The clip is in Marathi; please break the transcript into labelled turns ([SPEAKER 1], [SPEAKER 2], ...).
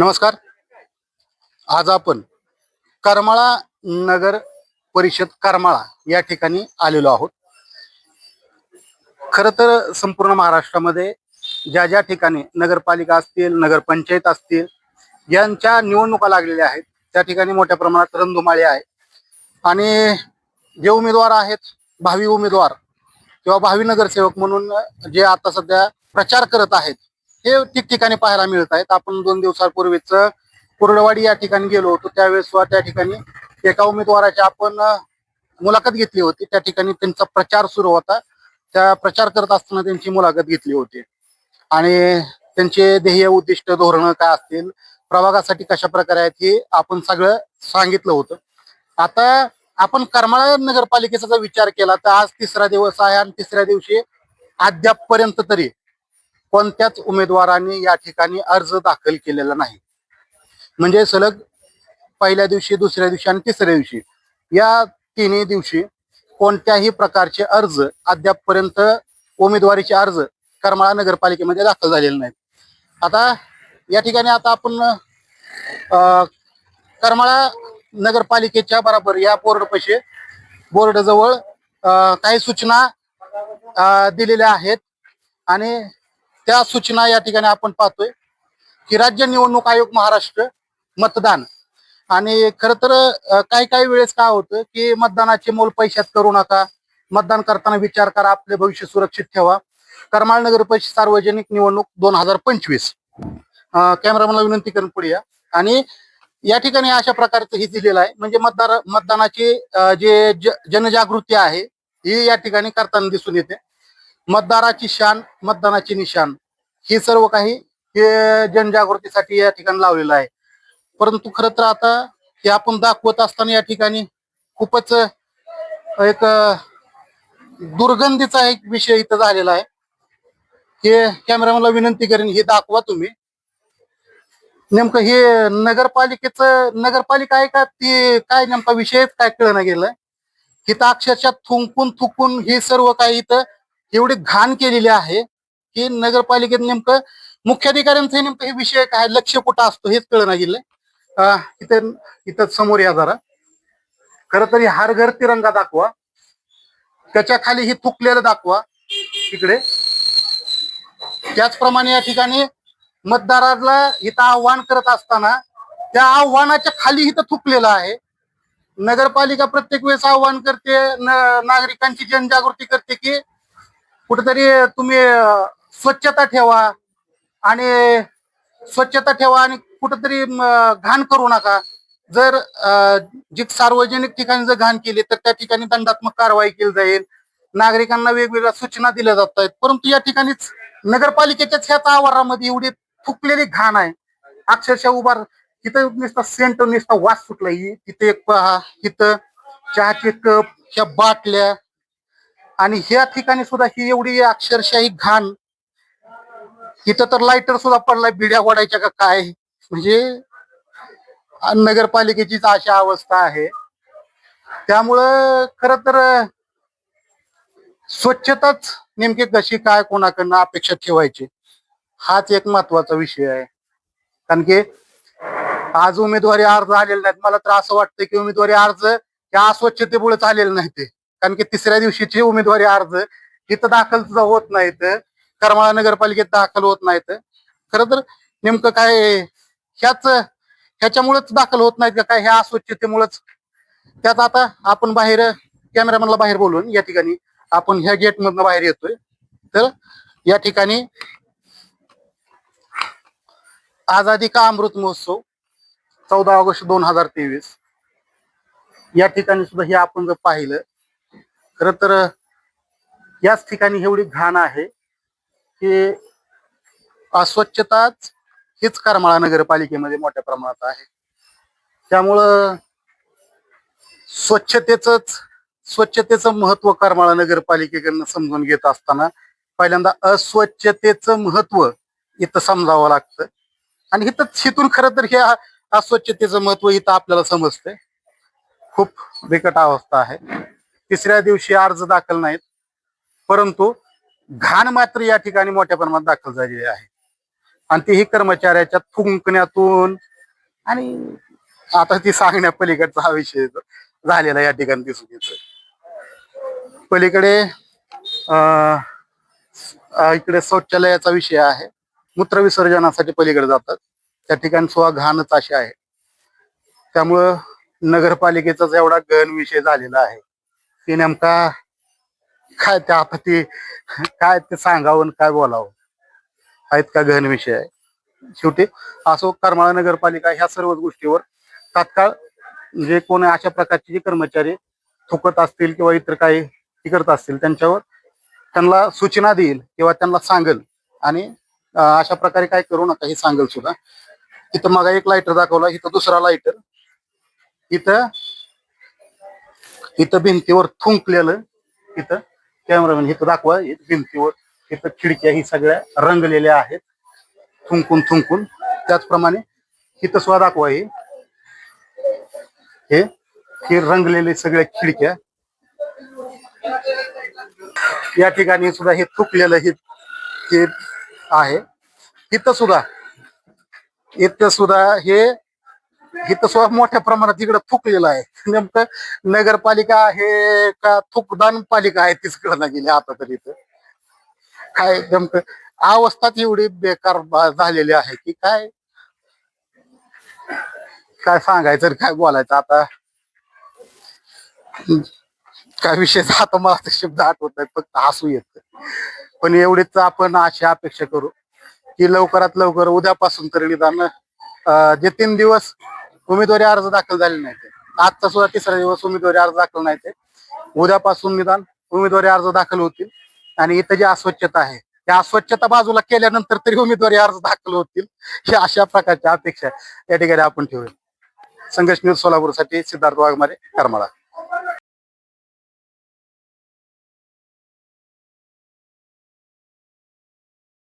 [SPEAKER 1] नमस्कार. आज आपण करमाळा नगर परिषद करमाळा या ठिकाणी आलेलो आहोत. खर तर संपूर्ण महाराष्ट्रामध्ये ज्या ज्या ठिकाणी नगरपालिका असतील नगरपंचायत असतील यांच्या निवडणुका लागलेल्या आहेत त्या ठिकाणी मोठ्या प्रमाणात रणधुमाळी आहे. आणि जे उमेदवार आहेत भावी उमेदवार किंवा भावी नगरसेवक म्हणून जे आता सध्या प्रचार करत आहेत हे ठिकठिकाणी पाहायला मिळत आहेत आपण दोन दिवसापूर्वीच कुर्डवाडी या ठिकाणी गेलो होतो. त्यावेळेस सुद्धा त्या ठिकाणी एका उमेदवाराची आपण मुलाखत घेतली होती. त्या ठिकाणी त्यांचा प्रचार सुरू होता. त्या प्रचार करत असताना त्यांची मुलाखत घेतली होती. आणि त्यांचे ध्येय उद्दिष्ट धोरणं काय असतील प्रभागासाठी कशा प्रकारे आहेत हे आपण सगळं सांगितलं होतं. आता आपण करमाळा नगरपालिकेचा जर विचार केला तर आज तिसरा दिवस आहे आणि तिसऱ्या दिवशी अद्यापपर्यंत तरी कोणत्याच उमेदवाराने या ठिकाणी अर्ज दाखल केलेला नाही. म्हणजे सलग पहिल्या दिवशी दुसऱ्या दिवशी आणि तिसऱ्या दिवशी या तिन्ही दिवशी कोणत्याही प्रकारचे अर्ज अद्यापपर्यंत उमेदवारीचे अर्ज करमाळा नगरपालिकेमध्ये दाखल झालेले नाहीत. आता या ठिकाणी आता आपण करमाळा नगरपालिकेच्या बरोबर या बोर्ड पैसे बोर्ड जवळ काही सूचना दिलेल्या आहेत. आणि त्या सूचना या ठिकाणी आपण पाहतोय की राज्य निवडणूक आयोग महाराष्ट्र मतदान. आणि खर तर काही काही वेळेस काय होतं की मतदानाचे मोल पैशात करू नका. मतदान करताना विचार करा आपले भविष्य सुरक्षित ठेवा. करमाळ नगर परिषद सार्वजनिक निवडणूक दोन हजार पंचवीस. कॅमेरामॅनला विनंती करून पुढे या. आणि या ठिकाणी अशा प्रकारचं हे दिलेलं आहे. म्हणजे मतदार मतदानाची जे जनजागृती आहे ही या ठिकाणी करताना दिसून येते. मतदाराची शान मतदानाची निशान. हे सर्व काही हे जनजागृतीसाठी या ठिकाणी लावलेलं आहे. परंतु खरं तर आता हे आपण दाखवत असताना या ठिकाणी खूपच एक दुर्गंधीचा एक विषय इथं झालेला आहे. हे कॅमेरामॅनला विनंती करेन हे दाखवा तुम्ही. नेमकं हे नगरपालिकेचं नगरपालिका आहे का? ते काय नेमका विषयच काय कळणं गेलं. इथं अक्षरशः थुंकून थुकून हे सर्व काही इथं एवढी घाण केलेली आहे की नगरपालिकेत नेमकं मुख्याधिकाऱ्यांचं नेमकं हे विषय काय? लक्ष कुठं असतो? हेच कळना गेलंय. अं, इथं इथं समोर या जरा. खर तरी हार घर तिरंगा दाखवा. त्याच्याखाली हे थुकलेलं दाखवा. इकडे. त्याचप्रमाणे या ठिकाणी मतदाराला इथं आव्हान करत असताना त्या आव्हानाच्या खाली इथं थुकलेलं आहे. नगरपालिका प्रत्येक वेळेस आव्हान करते. नागरिकांची जनजागृती करते की कुठेतरी तुम्ही स्वच्छता ठेवा आणि स्वच्छता ठेवा आणि कुठेतरी घाण करू नका. जर जी सार्वजनिक ठिकाणी जर घाण केली तर त्या ठिकाणी दंडात्मक कारवाई केली जाईल. नागरिकांना वेगवेगळ्या सूचना दिल्या जात आहेत परंतु या ठिकाणीच नगरपालिकेच्याच ह्याच आवारामध्ये एवढी थुकलेली घाण आहे. अक्षरशः उभार तिथं नुसता सेंट नुसता वास सुटला तिथे एक पहा इथं चहाचे कप ह्या बाटल्या आणि ह्या ठिकाणी सुद्धा ही एवढी अक्षरशाही घाण. इथं तर लाईटर सुद्धा पडलाय बिड्या ओढायच्या का काय? म्हणजे नगरपालिकेचीच अशी अवस्था आहे. त्यामुळं खर तर स्वच्छताच नेमकी कशी काय कोणाकडनं अपेक्षा ठेवायची? हाच एक महत्त्वाचा विषय आहे. कारण की आज उमेदवारी अर्ज आलेले नाहीत. मला तर असं वाटतं की उमेदवारी अर्ज त्या अस्वच्छतेमुळेच आलेले नाही ते कारण की तिसऱ्या दिवशीचे उमेदवारी अर्ज इथं दाखल सुद्धा होत नाहीत. करमाळा नगरपालिकेत दाखल होत नाहीत. खर तर नेमकं काय ह्याच ह्याच्यामुळेच दाखल होत नाहीत का काय? ह्या अस्वच्छतेमुळेच. त्यात आता आपण बाहेर कॅमेरामॅनला बाहेर बोलून या ठिकाणी आपण ह्या गेट मधनं बाहेर येतोय. तर या ठिकाणी आझादी का अमृत महोत्सव? चौदा ऑगस्ट दोन हजार तेवीस. या ठिकाणी सुद्धा हे आपण जर पाहिलं खर तर याच ठिकाणी एवढी घाण आहे की अस्वच्छताच हीच करमाळा नगरपालिकेमध्ये मोठ्या प्रमाणात आहे. त्यामुळं स्वच्छतेच स्वच्छतेचं महत्त्व करमाळा नगरपालिकेकडनं समजून घेत असताना पहिल्यांदा अस्वच्छतेचं महत्त्व इथं समजावं लागतं. आणि इथं हिथून खरं तर हे अस्वच्छतेचं महत्त्व इथं आपल्याला समजतंय. खूप बिकट अवस्था आहे. तिसऱ्या दिवशी अर्ज दाखल नाहीत. परंतु घाण मात्र या ठिकाणी मोठ्या प्रमाणात दाखल झालेली आहे. आणि तीही कर्मचाऱ्याच्या थुंकण्यातून आणि आता ती सांगण्या पलीकडचा हा विषय झालेला या ठिकाणी दिसून येतोय. पलीकडे अं, इकडे शौचालयाचा विषय आहे. मूत्र विसर्जनासाठी पलीकडे जातात. त्या ठिकाणी सुद्धा घाणच अशी आहे. त्यामुळं नगरपालिकेचाच एवढा गहन विषय झालेला आहे. ते नेमका काय त्या आपत्ती काय ते सांगावं आणि काय बोलावं? हा इतका गहन विषय? आहे शेवटी असो करमाळा नगरपालिका ह्या सर्व गोष्टीवर तात्काळ जे कोण अशा प्रकारचे जे कर्मचारी थुकत असतील किंवा इतर काही हे करत असतील त्यांच्यावर त्यांना सूचना देईल किंवा त्यांना सांगेल. आणि अशा प्रकारे काय करू नका हे सांगेल सुद्धा. इथं मग एक लाईटर दाखवला इथं दुसरा लायटर इथं इथं भिंतीवर थुंकलेलं इथं. कॅमेरामॅन इथं दाखवा. इथं भिंतीवर इथं खिडक्या ही सगळ्या रंगलेल्या आहेत. थुंकून थुंकून. त्याचप्रमाणे इथं सुद्धा दाखवा हे. हे रंगलेले सगळ्या खिडक्या. या ठिकाणी सुद्धा हे थुकलेलं हे आहे. इथं सुद्धा इथं सुद्धा हे इथं सुद्धा मोठ्या प्रमाणात इकडं थुकलेलं आहे. नेमकं नगरपालिका आहे का थुकदान पालिका आहे तीच कळना गेली आता तरी इथं काय नेमकं अवस्थाच एवढी बेकार झालेली आहे की काय? काय सांगायचं काय बोलायचं आता? काय विषय आता मला शब्द आठवत नाही फक्त हसू येत. पण एवढीच आपण अशी अपेक्षा करू की लवकरात लवकर उद्यापासून तरी निदान जे तीन दिवस उमेदवारी अर्ज दाखल झाले नाही ते. आजचा सुद्धा तिसरा दिवस उमेदवारी अर्ज दाखल नाही ते. उद्यापासून निदान उमेदवारी अर्ज दाखल होतील. आणि इथं जी अस्वच्छता आहे त्या अस्वच्छता बाजूला केल्यानंतर तरी उमेदवारी अर्ज दाखल होतील. ही अशा प्रकारच्या अपेक्षा या ठिकाणी आपण ठेवूया. संघर्ष न्यूज सोलापूरसाठी सिद्धार्थ वाघमारे करमाळा.